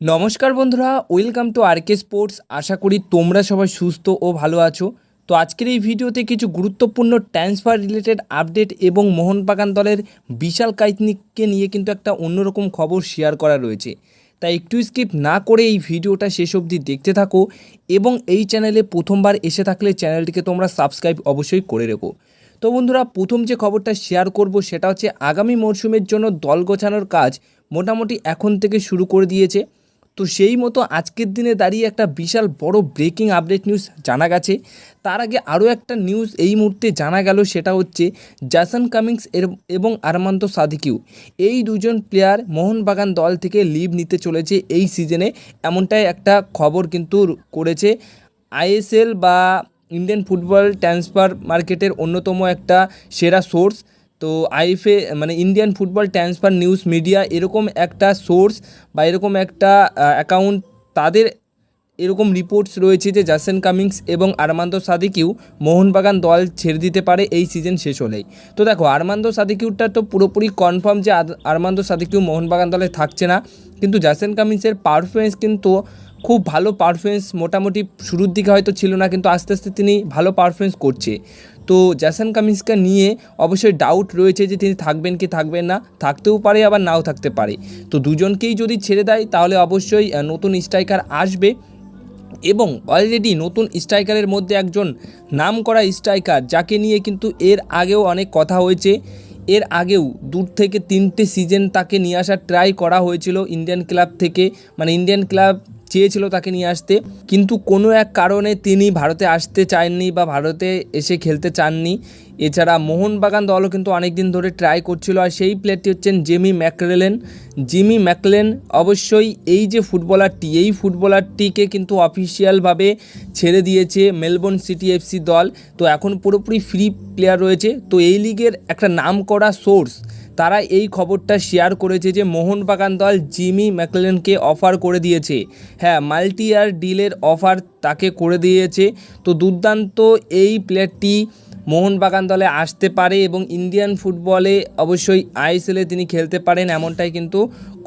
নমস্কার বন্ধুরা, welcome to R K sports. আশা করি তোমরা সবাই সুস্থ ও ভালো আছো। তো আজকের এই ভিডিওতে কিছু গুরুত্বপূর্ণ ট্রান্সফার রিলেটেড আপডেট এবং মোহনবাগান দলের বিশাল কাইতনিককে নিয়ে কিন্তু একটা অন্যরকম খবর শেয়ার করা রয়েছে। তাই একটু স্কিপ না করে এই ভিডিওটা শেষ অবধি দেখতে থাকো এবং এই চ্যানেলে প্রথমবার এসে থাকলে চ্যানেলটিকে তোমরা সাবস্ক্রাইব অবশ্যই করে রেখো। তো বন্ধুরা, প্রথম যে খবরটা শেয়ার করব সেটা হচ্ছে আগামী মরশুমের জন্য দল গোছানোর কাজ মোটামুটি এখন থেকে শুরু করে দিয়েছে। তো সেই মতো আজকের দিনে দাঁড়িয়ে একটা বিশাল বড় ব্রেকিং আপডেট নিউজ জানা গেছে। তার আগে আরও একটা নিউজ এই মুহূর্তে জানা গেল, সেটা হচ্ছে জাসন কামিংস এবং আরমান্ত সাদিকিউ এই দুজন প্লেয়ার মোহনবাগান দল থেকে লিভ নিতে চলেছে এই সিজনে এমনটাই একটা খবর কিন্তু করেছে আইএসএল বা ইন্ডিয়ান ফুটবল ট্রান্সফার মার্কেটের অন্যতম একটা সেরা সোর্স তো আইএফএ মানে Indian football transfer news media এরকম একটা সোর্স বা এরকম একটা অ্যাকাউন্ট তাদের এরকম রিপোর্টস রয়েছে যে জাসেন কামিংস এবং আরমান্দ সাদিকিউ মোহনবাগান দল ছেড়ে দিতে পারে এই সিজন শেষ হলেই। তো দেখো আরমান্দ সাদিকিউটা তো পুরোপুরি কনফার্ম যে আরমান্দ সাদিকিউ মোহনবাগান দলে থাকছে না। কিন্তু জাসেন কামিংসের পারফরমেন্স কিন্তু খুব ভালো পারফরমেন্স মোটামুটি শুরুর দিকে হয়তো ছিল না, কিন্তু আস্তে আস্তে তিনি ভালো পারফরমেন্স করছে। তো জ্যাসন কামিন্সকে নিয়ে অবশ্যই ডাউট রয়েছে যে তিনি থাকবেন কি থাকবেন না, থাকতেও পারে আবার নাও থাকতে পারে। তো দুজনকেই যদি ছেড়ে দেয়, তাহলে অবশ্যই নতুন স্ট্রাইকার আসবে এবং অলরেডি নতুন স্ট্রাইকারের মধ্যে একজন নাম করা স্ট্রাইকার যাকে নিয়ে কিন্তু এর আগেও অনেক কথা হয়েছে। এর আগেও দূর থেকে তিনটে সিজন তাকে নিয়ে আসার ট্রাই করা হয়েছিল ইন্ডিয়ান ক্লাব থেকে। মানে ইন্ডিয়ান ক্লাব চেয়েছিল তাকে নিয়ে আসতে। কিন্তু কোনো এক কারণে তিনি ভারতে আসতে চাননি বা ভারতে এসে খেলতে চাননি। এছাড়া মোহনবাগান দলও কিন্তু অনেক দিন ধরে ট্রাই করছিল আর সেই প্লেয়ারটি হচ্ছেন জেমি ম্যাকলেন জিমি ম্যাকলেন অবশ্যই এই যে ফুটবলারটি এই ফুটবলারটিকে কিন্তু অফিসিয়ালভাবে ছেড়ে দিয়েছে মেলবোর্ন সিটি এফসি দল। তো এখন পুরোপুরি ফ্রি প্লেয়ার রয়েছে। তো এই লিগের একটা নাম করা সোর্স তারা এই খবরটা শেয়ার করেছে যে মোহনবাগান দল জিমি ম্যাকলেনকে অফার করে দিয়েছে। হ্যাঁ মাল্টি ইয়ার ডিলের অফার তাকে করে দিয়েছে। তো দুর্দান্ত এই প্লেয়ারটি মোহনবাগান দলে আসতে পারে এবং ইন্ডিয়ান ফুটবলে অবশ্যই আইএসএলে তিনি খেলতে পারেন এমনটাই কিন্তু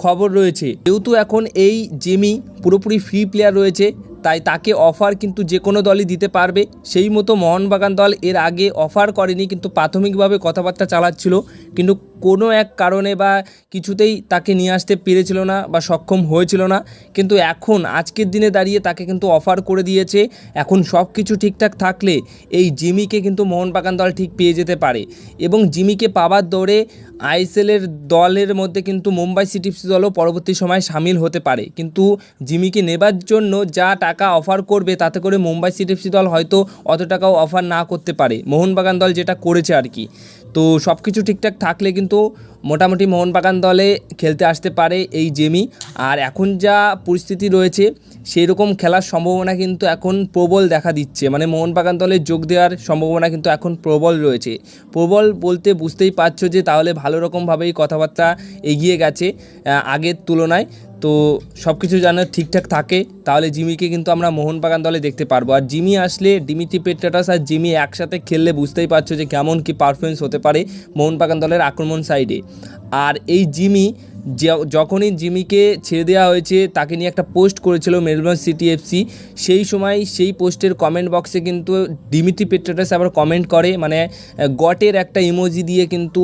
খবর রয়েছে। যেহেতু এখন এই জিমি পুরোপুরি ফ্রি প্লেয়ার রয়েছে, তাই তাকে অফার কিন্তু যে কোনো দলই দিতে পারবে। সেই মতো মোহনবাগান দল এর আগে অফার করেনি, কিন্তু প্রাথমিকভাবে কথাবার্তা চালাচ্ছিল। কিন্তু কোনো এক কারণে বা কিছুতেই তাকে নিয়ে আসতে পেরেছিল না বা সক্ষম হয়েছিল না। কিন্তু এখন, আজকের দিনে দাঁড়িয়ে তাকে কিন্তু অফার করে দিয়েছে। এখন সব কিছু ঠিকঠাক থাকলে এই জিমিকে কিন্তু মোহনবাগান দল ঠিক পেয়ে যেতে পারে। এবং জিমিকে পাওয়ার দৌড়ে আইএসএলের দলের মধ্যে কিন্তু মুম্বাই সিটি দলও পরবর্তী সময় সামিল হতে পারে। কিন্তু জিমিকে নেবার জন্য যা টাকা অফার করবে, তাতে করে মুম্বাই সিটি দল হয়তো অত টাকাও অফার না করতে পারে। মোহনবাগান দল যেটা করেছে আর কি। তো সব কিছু ঠিকঠাক থাকলে কিন্তু মোটামুটি মোহনবাগান দলে খেলতে আসতে পারে এই জেমি। আর এখন যা পরিস্থিতি রয়েছে সেই রকম খেলার সম্ভাবনা কিন্তু এখন প্রবল দেখা দিচ্ছে। মানে মোহনবাগান দলে যোগ দেওয়ার সম্ভাবনা কিন্তু এখন প্রবল রয়েছে। প্রবল বলতে বুঝতেই পারছ যে তাহলে ভালো রকমভাবেই কথাবার্তা এগিয়ে গেছে আগের তুলনায়। তো সব কিছু যেন ঠিকঠাক থাকে, তাহলে জিমিকে কিন্তু আমরা মোহনবাগান দলে দেখতে পারব। আর জিমি আসলে ডিমিটি পেট্রাটাস আর জিমি একসাথে খেললে বুঝতেই পারছ যে কেমন কি পারফরমেন্স হতে পারে মোহনবাগান দলের আক্রমণ সাইডে আর এই জিমি যখনই জিমিকে ছেড়ে দেওয়া হয়েছে, তাকে নিয়ে একটা পোস্ট করেছিল মেলবোর্ন সিটি এফসি। সেই সময় সেই পোস্টের কমেন্ট বক্সে কিন্তু ডিমিটি পেট্রাটাস আবার কমেন্ট করে মানে গটের একটা ইমোজি দিয়ে কিন্তু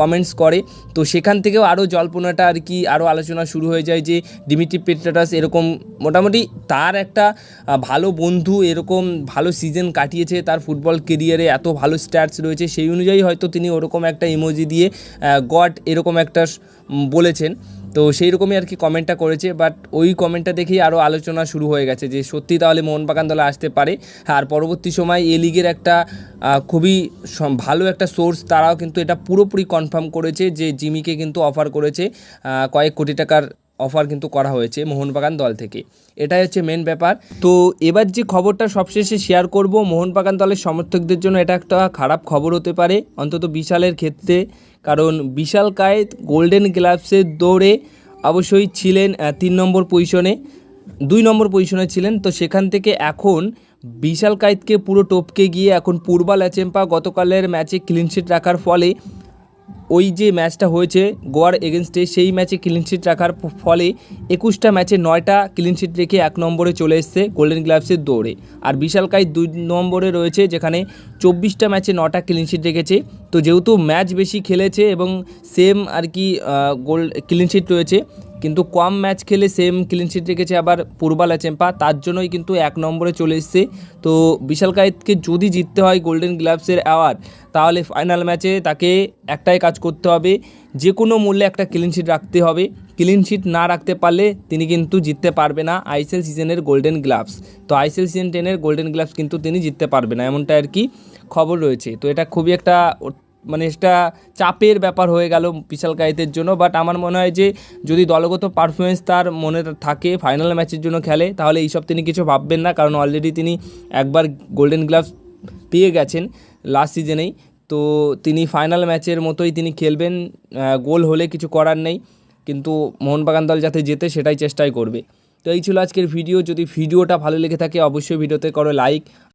কমেন্টস করে। তো সেখান থেকেও আরও জল্পনাটা আর কি আরও আলোচনা শুরু হয়ে যায় যে ডিমিটি পেট্রাটাস এরকম মোটামুটি তার একটা ভালো বন্ধু, এরকম ভালো সিজন কাটিয়েছে, তার ফুটবল কেরিয়ারে এত ভালো স্ট্যাটস রয়েছে। সেই অনুযায়ী হয়তো তিনি ওরকম একটা ইমোজি দিয়ে গড এরকম একটা বলেছেন। তো সেই রকমই আর কি কমেন্টটা করেছে বাট ওই কমেন্টটা দেখেই আরও আলোচনা শুরু হয়ে গেছে যে সত্যি তাহলে মোহনবাগান দলে আসতে পারে। আর পরবর্তী সময় এ লিগের একটা খুবই ভালো একটা সোর্স তারাও কিন্তু এটা পুরোপুরি কনফার্ম করেছে যে জিমিকে কিন্তু অফার করেছে কয়েক কোটি টাকার অফার কিন্তু করা হয়েছে মোহনবাগান দল থেকে। এটাই হচ্ছে মেন ব্যাপার। তো এবার যে খবরটা সবশেষে শেয়ার করব, মোহনবাগান দলের সমর্থকদের জন্য এটা একটা খারাপ খবর হতে পারে। অন্তত বিশালের ক্ষেত্রে, কারণ বিশাল কায়েত গোল্ডেন গ্লাভসের দৌড়ে অবশ্যই ছিলেন তিন নম্বর পজিশনে দুই নম্বর পজিশনে ছিলেন। তো সেখান থেকে এখন বিশাল কায়েতকে পুরো টপকে গিয়ে এখন পূর্বা ল্যাচেম্পা গতকালের ম্যাচে ক্লিনশিট রাখার ফলে ওই যে ম্যাচটা হয়েছে গোয়ার এগেনস্টে, সেই ম্যাচে ক্লিনশিট রাখার ফলে একুশটা ম্যাচে নয়টা ক্লিনশিট রেখে এক নম্বরে চলে এসছে গোল্ডেন গ্লাভসের দৌড়ে। আর বিশালকাই দুই নম্বরে রয়েছে যেখানে চব্বিশটা ম্যাচে নটা ক্লিনশিট রেখেছে। তো যেহেতু ম্যাচ বেশি খেলেছে এবং সেম আর কি গোল্ড ক্লিনশিট রয়েছে, কিন্তু কম ম্যাচ খেলে সেম ক্লিনশিট রেখেছে আবার পূর্বালা চেম্পা, তার জন্যই কিন্তু এক নম্বরে চলে এসছে। তো বিশাল কায়েতকে যদি জিততে হয় গোল্ডেন গ্লাভসের অ্যাওয়ার্ড তাহলে ফাইনাল ম্যাচে তাকে একটাই কাজ করতে হবে। যে কোনো মূল্যে একটা ক্লিনশিট রাখতে হবে। ক্লিনশিট না রাখতে পারলে তিনি কিন্তু জিততে পারবে না আইসিএল সিজনের গোল্ডেন গ্লাভস তো আইসিএল সিজন টেনের গোল্ডেন গ্লাভস কিন্তু তিনি জিততে পারবে না, এমনটা আর কি খবর রয়েছে। তো এটা খুবই একটা মানে এটা চাপের ব্যাপার হয়ে গেল বিশাল কায়েতের জন্য। বাট আমার মনে হয় যে যদি দলগত পারফরমেন্স তার মনে থাকে ফাইনাল ম্যাচের জন্য খেলে, তাহলে এইসব তিনি কিছু ভাববেন না। কারণ অলরেডি তিনি একবার গোল্ডেন গ্লাভস পেয়ে গেছেন লাস্ট সিজনেই তো তিনি ফাইনাল ম্যাচের মতোই তিনি খেলবেন গোল হলে কিছু করার নেই, কিন্তু মোহনবাগান দল যাতে জেতে সেটাই চেষ্টাই করবে। তো এই ছিল আজকের ভিডিও যদি ভিডিওটা ভালো লেগে থাকে, অবশ্যই ভিডিওতে করো লাইক